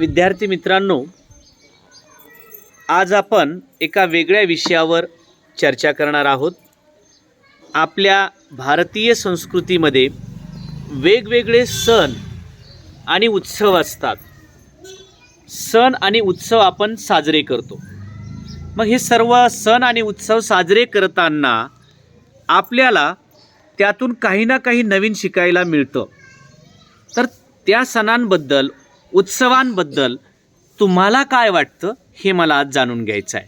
विद्यार्थी मित्रांनो आज आपण एका वेगळ्या विषयावर चर्चा करणार आहोत. आपल्या भारतीय संस्कृतीमध्ये वेगवेगळे सण आणि उत्सव असतात. सण आणि उत्सव आपण साजरे करतो. मग हे सर्व सण आणि उत्सव साजरे करताना आपल्याला त्यातून काही ना काही नवीन शिकायला मिळतं. तर त्या सणांबद्दल उत्सवांबद्दल तुम्हाला काय वाटतं हे मला आज जाणून घ्यायचं आहे.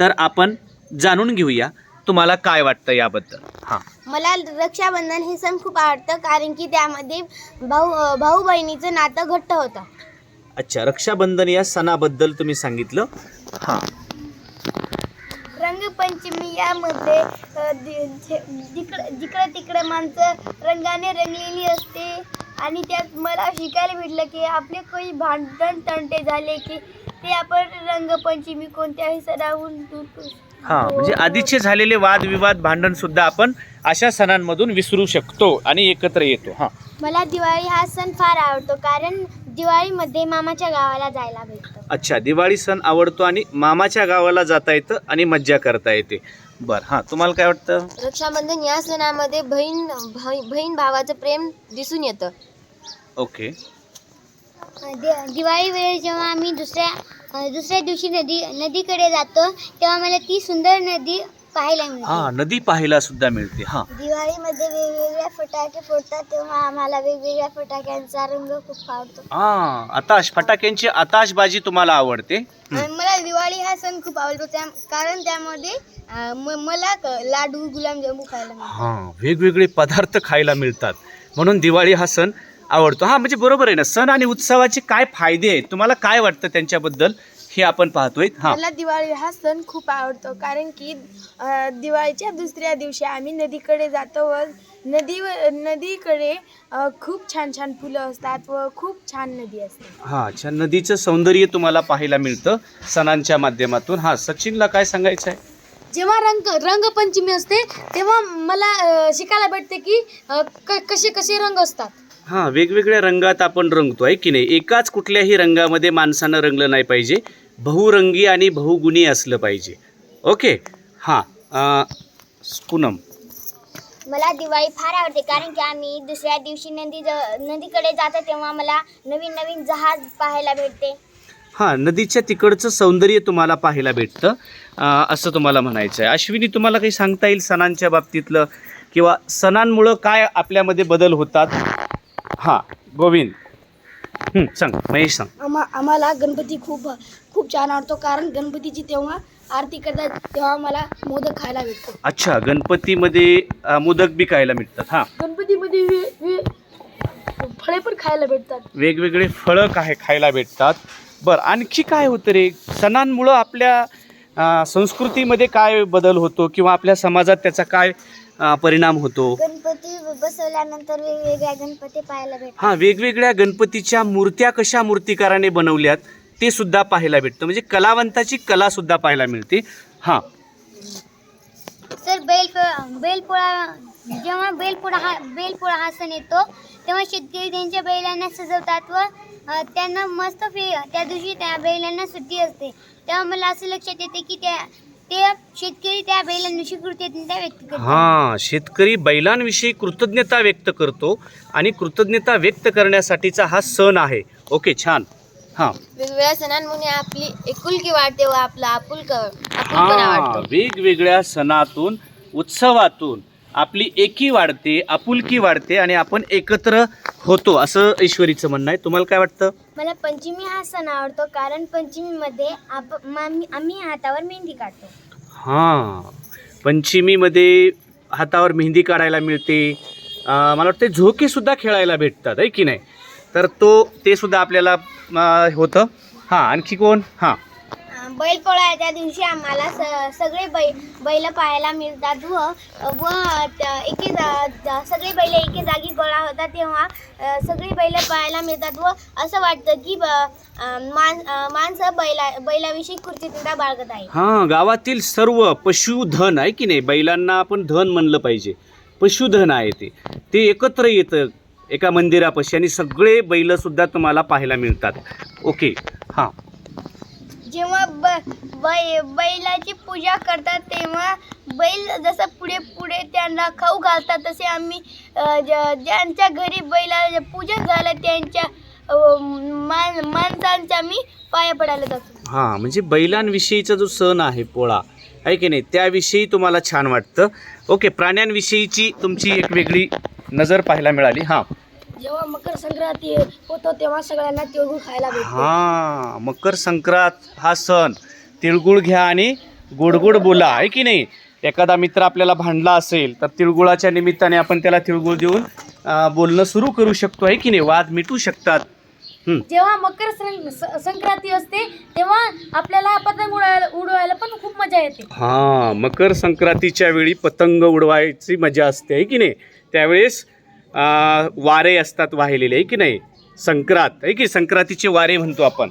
तर आपण जाणून घेऊया तुम्हाला काय वाटतं याबद्दल. हां. मला रक्षाबंधन हे सण खूप आवडतं कारण की त्यामध्ये भाऊ भाऊ बहिणीचं नातं घट्ट होतं. अच्छा रक्षाबंधन या सणाबद्दल तुम्ही सांगितलं. हां. रंगपंचमी यामध्ये अ, दि- जिकडं जिकडं तिकडं माणसं रंगाने रंगलेली असते. आणि त्यात मला शिकायला भेटलं की आपले काही भांडण तंटे झाले की ते आपण रंगपंचमी कोणत्याही सणाहून दूर हां म्हणजे आधीचे झालेले वादविवाद भांडण सुद्धा आपण अशा सणांमधून विसरू शकतो आणि एकत्र येतो हां. मला दिवाळी हा सण फार आवडतो कारण दिवाळीमध्ये मामाच्या गावाला जायला भेटतं. अच्छा दिवाळी सण आवडतो आणि मामाच्या गावाला जाता येतं आणि मज्जा करता येते. बरं हां तुम्हाला काय वाटतं? रक्षाबंधन या सणामध्ये बहीण भाई- बहीण भावाचं प्रेम दिसून येतं. ओके. दिवाळी वेळी जेव्हा आम्ही दुसऱ्या अ, दुसऱ्या दिवशी नदी नदीकडे जातो तेव्हा मला ती सुंदर नदी पाहायला मिळते. हां नदी पाहायला सुद्धा मिळते हां. दिवाळीमध्ये वेगवेगळ्या फटाके फोडतात तेव्हा आम्हाला वेगवेगळ्या फटाक्यांचा रंग खूप आवडतो. हां आताश फटाक्यांची आताशबाजी तुम्हाला आवडते? हं. आणि मला दिवाळी हा सण खूप आवडतो त्या कारण त्यामध्ये अ, म- मला क- लाडू गुलाबजामू खायला मिळतात. हां वेगवेगळे पदार्थ खायला मिळतात. म्हणून दिवाळी हा सण आवडतो. हां म्हणजे बरोबर आहे ना सण आणि उत्सवाचे काय फायदे आहेत? तुम्हाला काय वाटतं त्यांच्याबद्दल? हे आपण पाहतोय. हां. मला दिवाळी हा सण खूप आवडतो. कारण की अ, दिवाळीच्या दुसऱ्या दिवशी आम्ही नदीकडे जातो व नदीवर नदीकडे अ, खूप छान छान फुलं असतात व खूप छान नदी असते. हां अच्छा. नदीचं सौंदर्य तुम्हाला पाहायला मिळतं सणांच्या माध्यमातून. हां सचिनला काय सांगायचं आहे? जेव्हा रंग रंगपंचमी असते तेव्हा मला अ, शिकायला भेटते की अ, क- कसे कसे रंग असतात. हां वेगवेगळ्या रंगात आपण रंगतो आहे की नाही? एकाच कुठल्याही रंगामध्ये माणसानं रंगलं नाही पाहिजे. बहुरंगी आणि बहुगुणी असलं पाहिजे. ओके? हां पूनम. मला दिवाळी फार आवडते कारण की आम्ही दुसऱ्या दिवशी नदी नदीकडे जातो तेव्हा मला नवीन नवीन जहाज पाहायला भेटते. हां नदीच्या तिकडचं सौंदर्य तुम्हाला पाहायला भेटतं. अं, असं तुम्हाला म्हणायचं आहे अश्विनी तुम्हाला काही सांगता येईल सणांच्या बाबतीतलं? किंवा सणांमुळं काय आपल्यामध्ये बदल होतात? हां गोविंद. हं, सांग महेश सांग. आम्हा आम्हाला गणपती खूप खूप छान आवडतो. कारण गणपतीची तेव्हा आरती करतात तेव्हा मला मोदक खायला भेटतो अच्छा गणपतीमध्ये अं, मोदक बी खायला मिळतात हां. गणपतीमध्ये वे- वे- फळे पण खायला भेटतात. वेगवेगळे फळं काय खायला भेटतात. बरं आणखी काय होतं रे? सणांमुळं आपल्या अं, संस्कृतीमध्ये काय बदल होतो? किंवा आपल्या समाजात त्याचा काय परिणाम होतो. गणपती बसवल्यानंतर वेगवेगळ्या गणपती पाहायला भेटतात. हां वेगवेगळ्या गणपतीच्या मूर्त्या कशा मूर्तिकाराने बनवल्यात ते सुद्धा पाहायला भेटतं. म्हणजे कलावंताची कला सुद्धा पाहायला मिळते. हां. सर बैल बैलपोळा जेव्हा बैलपोळा हा बैलपोळा हा सण येतो तेव्हा शेतकरी त्यांच्या बैलांना सजवतात व अ, त्यांना मस्त फे त्या दिवशी त्या बैलांना सुट्टी असते. तेव्हा मला असं लक्षात येते की त्या ते शेतकरी त्या बैलांविषयी कृतज्ञता व्यक्त करतात. हां शेतकरी बैलांविषयी कृतज्ञता व्यक्त करतो आणि कृतज्ञता व्यक्त करण्यासाठीचा हा सण आहे. ओके छान. हां. वेगवेगळ्या सणांमुळे आपली एकुलकी वाढते व आपला आपुलक हा वेगवेगळ्या सणातून उत्सवातून आपली एकी वाढते आपुलकी वाढते आणि आपण एकत्र होतो असं ईश्वरीचं म्हणणं आहे. तुम्हाला काय वाटतं? मला पंचमी हा सण आवडतो कारण पंचमीमध्ये आप आम्ही आम्ही हातावर मेहंदी काढतो. हां. पंचमीमध्ये हातावर मेहंदी काढायला मिळते. अं, मला वाटतं झोकेसुद्धा खेळायला भेटतात आहे की नाही? तर तो ते सुद्धा आपल्याला अं, होतं. हां आणखी कोण? हां. बैलपोळा त्या दिवशी आम्हाला स सगळे बै बैल पाहायला मिळतात. व व त्या- एके जा सगळे बैल एके जागी गोळा होतात तेव्हा सगळी बैल पाहायला मिळतात. व असं वाटतं की ब- मान माणसं बैला बैलाविषयी कृतज्ञता बाळगत आहे हां गावातील सर्व पशुधन आहे की नाही? बैलांना आपण धन म्हणलं पाहिजे. पशुधन आहे ते. ते एकत्र येतं एका मंदिरापाशी आणि सगळे बैलसुद्धा तुम्हाला पाहायला मिळतात. ओके हां. जेव्हा ब बै बैलाची पूजा करतात तेव्हा बैल जसं पुढे पुढे त्यांना खाऊ घालतात तसे आम्ही ज्यांच्या घरी बैला पूजन झालं त्यांच्या मान माणसांच्या आम्ही पाया पडायला जातो. हां म्हणजे बैलांविषयीचा जो सण आहे पोळा आहे की नाही? त्याविषयी तुम्हाला छान वाटतं. ओके प्राण्यांविषयीची तुमची एक वेगळी नजर पाहायला मिळाली. हां. जेव्हा मकर संक्रांती होतो तेव्हा सगळ्यांना तिळगुळ खायला हां मकर संक्रांत हा सण. तिळगुळ घ्या आणि गोड गोड बोला आहे की नाही? एखादा मित्र आपल्याला भांडला असेल तर तिळगुळाच्या निमित्ताने आपण त्याला तिळगुळ देऊन अं, बोलणं सुरू करू शकतो आहे की नाही? वाद मिटू शकतात. हं. जेव्हा मकर सं- स- संक्रांती असते तेव्हा आपल्याला पतंग उडवायला उडवायला पण खूप मजा येते. हां मकर संक्रांतीच्या वेळी पतंग उडवायची मजा असते आहे की नाही? त्यावेळेस वारे असतात वाहिलेले आहे की नाही? संक्रांत आहे की संक्रांतीचे वारे म्हणतो आपण.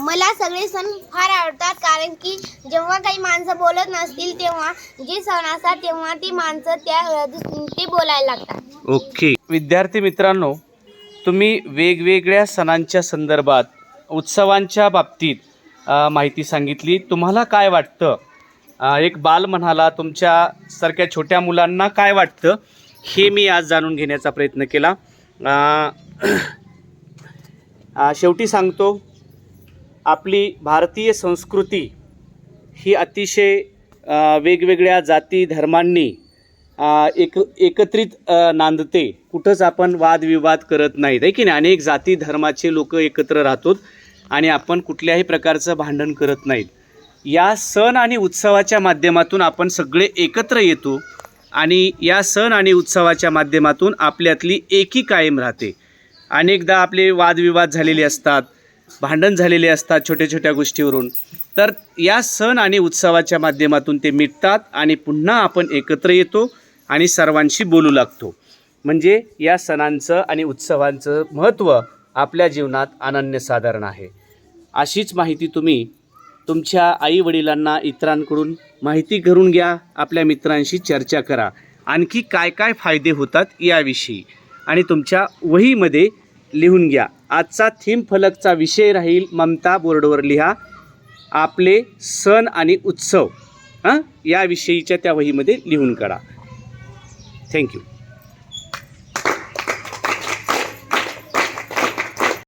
मला सगळे सण फार आवडतात कारण की जेव्हा काही माणसं बोलत नसतील तेव्हा जे सण असतात तेव्हा ती माणसं त्या ते बोलायला लागतात. ओके. विद्यार्थी मित्रांनो तुम्ही वेगवेगळ्या सणांच्या संदर्भात उत्सवांच्या बाबतीत माहिती सांगितली. तुम्हाला काय वाटतं? एक बाल म्हणाला तुमच्यासारख्या छोट्या मुलांना काय वाटतं? हे मी आज जाणून घेण्याचा प्रयत्न केला. शेवटी सांगतो आपली भारतीय संस्कृती ही अतिशय वेगवेगळ्या जाती धर्मांनी एक एकत्रित नांदते. कुठंच आपण वादविवाद करत नाहीत आहे की नाही? अनेक जाती धर्माचे लोक एकत्र राहतो आणि आपण कुठल्याही प्रकारचं भांडण करत नाहीत. या सण आणि उत्सवाच्या माध्यमातून आपण सगळे एकत्र येतो आणि या सण आणि उत्सवाच्या माध्यमातून आपल्यातली एकी कायम राहते. अनेकदा आपले वादविवाद झालेले असतात भांडण झालेले असतात छोट्या छोट्या गोष्टीवरून. तर या सण आणि उत्सवाच्या माध्यमातून ते मिटतात आणि पुन्हा आपण एकत्र येतो आणि सर्वांशी बोलू लागतो. म्हणजे या सणांचं आणि उत्सवांचं महत्त्व आपल्या जीवनात अनन्यसाधारण आहे. अशीच माहिती तुम्ही तुमच्या आईवडिलांना इतरांकडून माहिती करून घ्या आपल्या मित्रांशी चर्चा करा. आणखी काय काय फायदे होतात याविषयी. आणि तुमच्या वहीमध्ये लिहून घ्या. आजचा थीम फलकचा विषय राहील. ममता बोर्डवर लिहा. आपले सण आणि उत्सव. हां? याविषयीच्या त्या वहीमध्ये लिहून काढा. थँक्यू